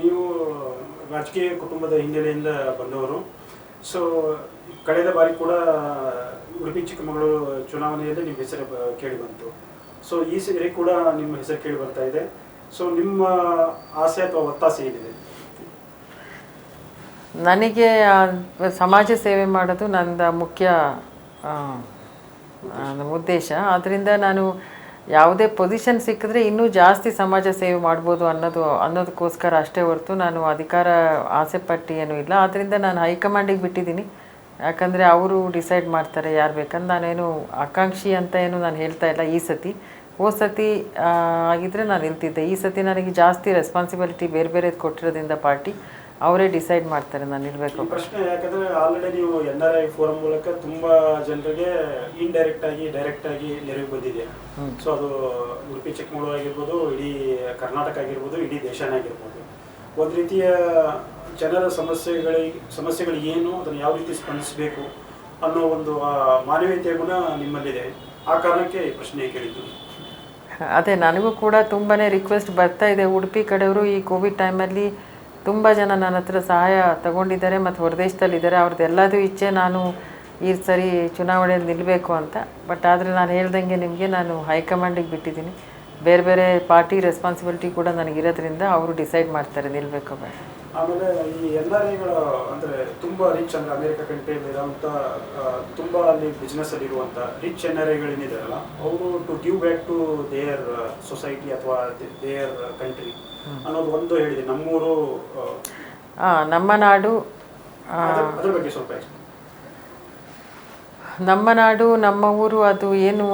ನೀವು ರಾಜಕೀಯ ಕುಟುಂಬದ ಹಿನ್ನೆಲೆಯಿಂದ ಬಂದವರು. ಸೊ ಕಳೆದ ಬಾರಿ ಕೂಡ ಉಡುಪಿ, ಚಿಕ್ಕಮಗಳೂರು ಚುನಾವಣೆಯಲ್ಲಿ ನಿಮ್ಮ ಹೆಸರು ಕೇಳಿ ಬಂತು. ಸೊ ಈ ಸರಿ ಕೂಡ ನಿಮ್ಮ ಹೆಸರು ಕೇಳಿ ಬರ್ತಾ ಇದೆ. ಸೊ ನಿಮ್ಮ ಆಸೆ ಅಥವಾ ಒತ್ತಾಸೆ ಏನಿದೆ? ನನಗೆ ಸಮಾಜ ಸೇವೆ ಮಾಡೋದು ನನ್ನ ಮುಖ್ಯ ಉದ್ದೇಶ. ಆದ್ದರಿಂದ ನಾನು ಯಾವುದೇ ಪೊಸಿಷನ್ ಸಿಕ್ಕಿದ್ರೆ ಇನ್ನೂ ಜಾಸ್ತಿ ಸಮಾಜ ಸೇವೆ ಮಾಡ್ಬೋದು ಅನ್ನೋದು, ಅನ್ನೋದಕ್ಕೋಸ್ಕರ ಅಷ್ಟೇ ಹೊರತು ನಾನು ಅಧಿಕಾರ ಆಸೆ ಪಟ್ಟು ಏನೂ ಇಲ್ಲ. ಆದ್ದರಿಂದ ನಾನು ಹೈಕಮಾಂಡಿಗೆ ಬಿಟ್ಟಿದ್ದೀನಿ. ಯಾಕಂದರೆ ಅವರು ಡಿಸೈಡ್ ಮಾಡ್ತಾರೆ ಯಾರು ಬೇಕಂತ. ನಾನೇನು ಆಕಾಂಕ್ಷಿ ಅಂತ ಏನು ನಾನು ಹೇಳ್ತಾ ಇಲ್ಲ ಈ ಸತಿ. ಓ ಸತಿ ಆಗಿದ್ದರೆ ನಾನು ಇಲ್ತಿದ್ದೆ ಈ ಸತಿ ನನಗೆ ಜಾಸ್ತಿ ರೆಸ್ಪಾನ್ಸಿಬಿಲಿಟಿ ಬೇರೆ ಬೇರೆದು ಕೊಟ್ಟಿರೋದ್ರಿಂದ ಪಾರ್ಟಿ ಅವರೇ ಡಿಸೈಡ್ ಮಾಡ್ತಾರೆ ನಾನು ಇರಬೇಕು. ಪ್ರಶ್ನೆ ಯಾಕಂದ್ರೆ ಆಲ್ರೆಡಿ ನೀವು ಎನ್ ಆರ್ ಐ ಫೋರಂ ಮೂಲಕ ತುಂಬಾ ಜನರಿಗೆ ಇಂಡೈರೆಕ್ಟ್ ಆಗಿ ಡೈರೆಕ್ಟ್ ಆಗಿ ನೆರವು ಬಂದಿದೆ. ಸೊ ಅದು ಉಡುಪಿ ಚಿಕ್ಕಮಗಳೂರು ಆಗಿರ್ಬೋದು ಇಡೀ ಕರ್ನಾಟಕ ಆಗಿರ್ಬೋದು ಇಡೀ ದೇಶನೇ ಆಗಿರ್ಬೋದು. ಒಂದು ರೀತಿಯ ಜನರ ಸಮಸ್ಯೆಗಳಿಗೆ ಸಮಸ್ಯೆಗಳು ಏನು ಅದನ್ನು ಯಾವ ರೀತಿ ಸ್ಪಂದಿಸಬೇಕು ಅನ್ನೋ ಒಂದು ಮಾನವೀಯತೆ ಮಾನವೀಯತೆಯ ಗುಣ ನಿಮ್ಮಲ್ಲಿದೆ. ಆ ಕಾರಣಕ್ಕೆ ಈ ಪ್ರಶ್ನೆ ಕೇಳಿದ್ದು ಅದೇ ನನಗೂ ಕೂಡ ತುಂಬಾ ರಿಕ್ವೆಸ್ಟ್ ಬರ್ತಾ ಇದೆ. ಉಡುಪಿ ಕಡೆಯವರು ಈ ಕೋವಿಡ್ ಟೈಮಲ್ಲಿ ತುಂಬ ಜನ ನನ್ನ ಹತ್ರ ಸಹಾಯ ತಗೊಂಡಿದ್ದಾರೆ ಮತ್ತು ಹೊರದೇಶದಲ್ಲಿದ್ದಾರೆ. ಅವ್ರದ್ದೆಲ್ಲದೂ ಇಚ್ಛೆ ನಾನು ಈ ಸರಿ ಚುನಾವಣೆಯಲ್ಲಿ ನಿಲ್ಲಬೇಕು ಅಂತ. ಬಟ್ ಆದರೆ ನಾನು ಹೇಳ್ದಂಗೆ ನಿಮಗೆ ನಾನು ಹೈಕಮಾಂಡಿಗೆ ಬಿಟ್ಟಿದ್ದೀನಿ. ಬೇರೆ ಬೇರೆ ಪಾರ್ಟಿ ರೆಸ್ಪಾನ್ಸಿಬಿಲಿಟಿ ಕೂಡ ನನಗಿರೋದ್ರಿಂದ ಅವರು ಡಿಸೈಡ್ ಮಾಡ್ತಾರೆ ನಿಲ್ಲಬೇಕು ಬೇಡ ಆಮೇಲೆ ಈ ಎನ್ ಆರ್ ಐಗಳು ಅಂದ್ರೆ ತುಂಬಾ ರಿಚ್ ಅಂದ್ರೆ ಅಮೆರಿಕ ಕಂಟ್ರಿಯಲ್ಲಿ ಇರೋವಂಥ ತುಂಬಾ ಅಲ್ಲಿ ಬಿಸ್ನೆಸ್ ಅಲ್ಲಿ ಇರುವಂತ ರಿಚ್ ಎನ್ ಆರ್ ಐಗಳೇನಿದಾರಲ್ಲ ಅವರು to give back to their society ಅಥವಾ ದೇರ್ ಕಂಟ್ರಿ ಅನ್ನೋದು ಒಂದು ಹೇಳಿದೆ ನಮ್ಮೂರು ನಮ್ಮ ನಾಡು ಅದ್ರ ಬಗ್ಗೆ ಸ್ವಲ್ಪ. ನಮ್ಮ ನಾಡು, ನಮ್ಮ ಊರು ಅದು ಏನು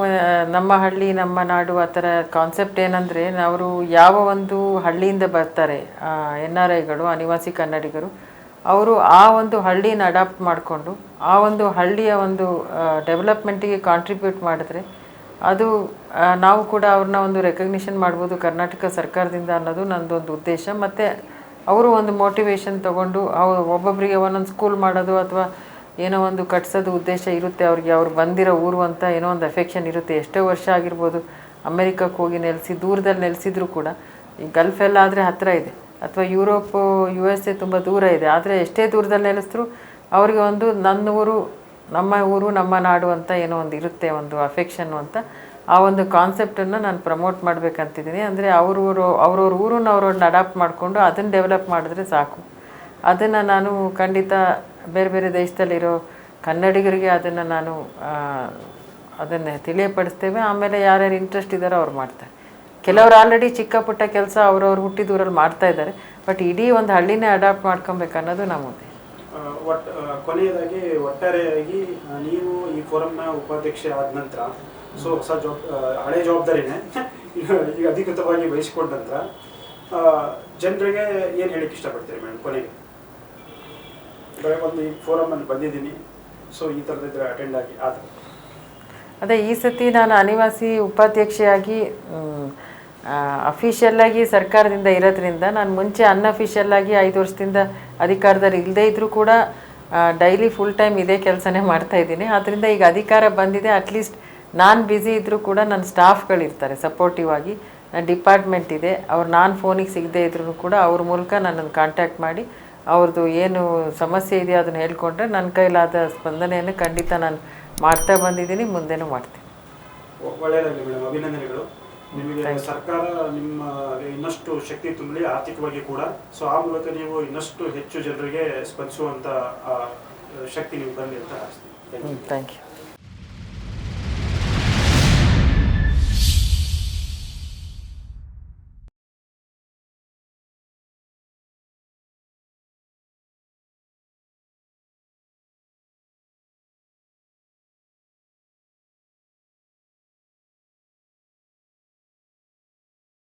ನಮ್ಮ ಹಳ್ಳಿ, ನಮ್ಮ ನಾಡು ಆ ಥರ ಕಾನ್ಸೆಪ್ಟ್ ಏನಂದರೆ ಅವರು ಯಾವ ಒಂದು ಹಳ್ಳಿಯಿಂದ ಬರ್ತಾರೆ ಎನ್ ಆರ್ ಐಗಳು, ಅನಿವಾಸಿ ಕನ್ನಡಿಗರು, ಅವರು ಆ ಒಂದು ಹಳ್ಳಿನ ಅಡಾಪ್ಟ್ ಮಾಡಿಕೊಂಡು, ಆ ಒಂದು ಹಳ್ಳಿಯ ಒಂದು ಡೆವಲಪ್ಮೆಂಟಿಗೆ ಕಾಂಟ್ರಿಬ್ಯೂಟ್ ಮಾಡಿದ್ರೆ ಅದು ನಾವು ಕೂಡ ಅವ್ರನ್ನ ಒಂದು ರೆಕಗ್ನಿಷನ್ ಮಾಡ್ಬೋದು ಕರ್ನಾಟಕ ಸರ್ಕಾರದಿಂದ ಅನ್ನೋದು ನನ್ನದೊಂದು ಉದ್ದೇಶ. ಮತ್ತು ಅವರು ಒಂದು ಮೋಟಿವೇಶನ್ ತಗೊಂಡು ಅವ್ರು ಒಬ್ಬೊಬ್ಬರಿಗೆ ಒಂದೊಂದು ಸ್ಕೂಲ್ ಮಾಡೋದು ಅಥವಾ ಏನೋ ಒಂದು ಕಟ್ಸೋದು ಉದ್ದೇಶ ಇರುತ್ತೆ, ಅವ್ರಿಗೆ ಅವ್ರು ಬಂದಿರೋ ಊರು ಅಂತ ಏನೋ ಒಂದು ಅಫೆಕ್ಷನ್ ಇರುತ್ತೆ. ಎಷ್ಟೋ ವರ್ಷ ಆಗಿರ್ಬೋದು, ಅಮೆರಿಕಕ್ಕೆ ಹೋಗಿ ನೆಲೆಸಿ, ದೂರದಲ್ಲಿ ನೆಲೆಸಿದ್ರು ಕೂಡ ಈ ಗಲ್ಫ್ ಎಲ್ಲ ಆದರೆ ಹತ್ತಿರ ಇದೆ. ಅಥವಾ ಯುರೋಪ್ ಯು ಎಸ್ ಎ ತುಂಬ ದೂರ ಇದೆ. ಆದರೆ ಎಷ್ಟೇ ದೂರದಲ್ಲಿ ನೆಲೆಸಿದ್ರು ಅವ್ರಿಗೆ ಒಂದು ನನ್ನ ಊರು, ನಮ್ಮ ಊರು, ನಮ್ಮ ನಾಡು ಅಂತ ಏನೋ ಒಂದು ಇರುತ್ತೆ, ಒಂದು ಅಫೆಕ್ಷನ್ನು ಅಂತ. ಆ ಒಂದು ಕಾನ್ಸೆಪ್ಟನ್ನು ನಾನು ಪ್ರಮೋಟ್ ಮಾಡಬೇಕಂತಿದ್ದೀನಿ. ಅಂದರೆ ಅವ್ರವರು ಅವ್ರವ್ರ ಊರನ್ನ ಅವ್ರವ್ರನ್ನ ಅಡಾಪ್ಟ್ ಮಾಡಿಕೊಂಡು ಅದನ್ನು ಡೆವಲಪ್ ಮಾಡಿದ್ರೆ ಸಾಕು. ಅದನ್ನು ನಾನು ಖಂಡಿತ ಬೇರೆ ಬೇರೆ ದೇಶದಲ್ಲಿರೋ ಕನ್ನಡಿಗರಿಗೆ ಅದನ್ನು ನಾನು ಅದನ್ನು ತಿಳಿಯಪಡಿಸ್ತೇವೆ. ಆಮೇಲೆ ಯಾರ್ಯಾರು ಇಂಟ್ರೆಸ್ಟ್ ಇದ್ದಾರೋ ಅವ್ರು ಮಾಡ್ತಾರೆ. ಕೆಲವರು ಆಲ್ರೆಡಿ ಚಿಕ್ಕ ಪುಟ್ಟ ಕೆಲಸ ಅವ್ರವ್ರು ಹುಟ್ಟಿದೂರಲ್ಲಿ ಮಾಡ್ತಾ ಇದ್ದಾರೆ. ಬಟ್ ಇಡೀ ಒಂದು ಹಳ್ಳಿನೇ ಅಡಾಪ್ಟ್ ಮಾಡ್ಕೊಬೇಕು ಅನ್ನೋದು ನಮ್ಮ ಉದ್ದೇಶ. ಆ, ಕೊನೆಯದಾಗಿ ಒಟ್ಟಾರೆಯಾಗಿ ನೀವು ಈ ಫೋರಂನ ಉಪಾಧ್ಯಕ್ಷೆ ಆದ ನಂತರ ಸೊ ಹೊಸ ಜವಾಬ್ ಹಳೆ ಜವಾಬ್ದಾರಿನೇ ಈಗ ಅಧಿಕೃತವಾಗಿ ವಹಿಸಿಕೊಂಡ ನಂತರ ಜನರಿಗೆ ಏನು ಹೇಳಕ್ಕೆ ಇಷ್ಟಪಡ್ತೀರಿ ಮೇಡಮ್ ಕೊನೆಗೆ? ಈ ಬಂದಿದ್ದೀನಿ. ಸೊ ಈ ಥರದಿದ್ರೆ ಅಟೆಂಡ್ ಆಗಿ ಆದರೆ. ಅದೇ, ಈ ಸತಿ ನಾನು ಅನಿವಾಸಿ ಉಪಾಧ್ಯಕ್ಷೆಯಾಗಿ ಅಫಿಷಿಯಲ್ಲಾಗಿ ಸರ್ಕಾರದಿಂದ ಇರೋದ್ರಿಂದ ನಾನು ಮುಂಚೆ ಅನ್ಅಫಿಷಿಯಲ್ಲಾಗಿ ಐದು ವರ್ಷದಿಂದ ಅಧಿಕಾರದಲ್ಲಿ ಇಲ್ಲದೇ ಇದ್ದರೂ ಕೂಡ ಡೈಲಿ ಫುಲ್ ಟೈಮ್ ಇದೇ ಕೆಲಸನೇ ಮಾಡ್ತಾ ಇದ್ದೀನಿ. ಆದ್ದರಿಂದ ಈಗ ಅಧಿಕಾರ ಬಂದಿದೆ. ಅಟ್ಲೀಸ್ಟ್ ನಾನು ಬ್ಯುಸಿ ಇದ್ದರೂ ಕೂಡ ನನ್ನ ಸ್ಟಾಫ್ಗಳಿರ್ತಾರೆ ಸಪೋರ್ಟಿವ್ ಆಗಿ. ನನ್ನ ಡಿಪಾರ್ಟ್ಮೆಂಟ್ ಇದೆ. ಅವ್ರು ನಾನು ಫೋನಿಗೆ ಸಿಗದೇ ಇದ್ರೂ ಕೂಡ ಅವ್ರ ಮೂಲಕ ನನ್ನನ್ನು ಕಾಂಟ್ಯಾಕ್ಟ್ ಮಾಡಿ ಅವ್ರದ್ದು ಏನು ಸಮಸ್ಯೆ ಇದೆ ಅದನ್ನು ಹೇಳ್ಕೊಂಡ್ರೆ ನನ್ನ ಕೈಲಾದ ಸ್ಪಂದನೆಯನ್ನು ಖಂಡಿತ ನಾನು ಮಾಡ್ತಾ ಬಂದಿದ್ದೀನಿ ಮುಂದೆನೂ ಮಾಡ್ತೀನಿ. ಒಳ್ಳೆಯದಾಗಲಿ ಮೇಡಮ್ ಅಭಿನಂದನೆಗಳು. ನಿಮಗೆ ಸರ್ಕಾರ ನಿಮ್ಮ ಇನ್ನಷ್ಟು ಶಕ್ತಿ ತುಂಬಲಿ ಆರ್ಥಿಕವಾಗಿ ಕೂಡ. ಸೊ ಆ ಮೂಲಕ ನೀವು ಇನ್ನಷ್ಟು ಹೆಚ್ಚು ಜನರಿಗೆ ಸ್ಪಂದಿಸುವಂಥ ಶಕ್ತಿ ನಿಮ್ಗೆ ಬರಲಿ ಅಂತ ಥ್ಯಾಂಕ್ ಯು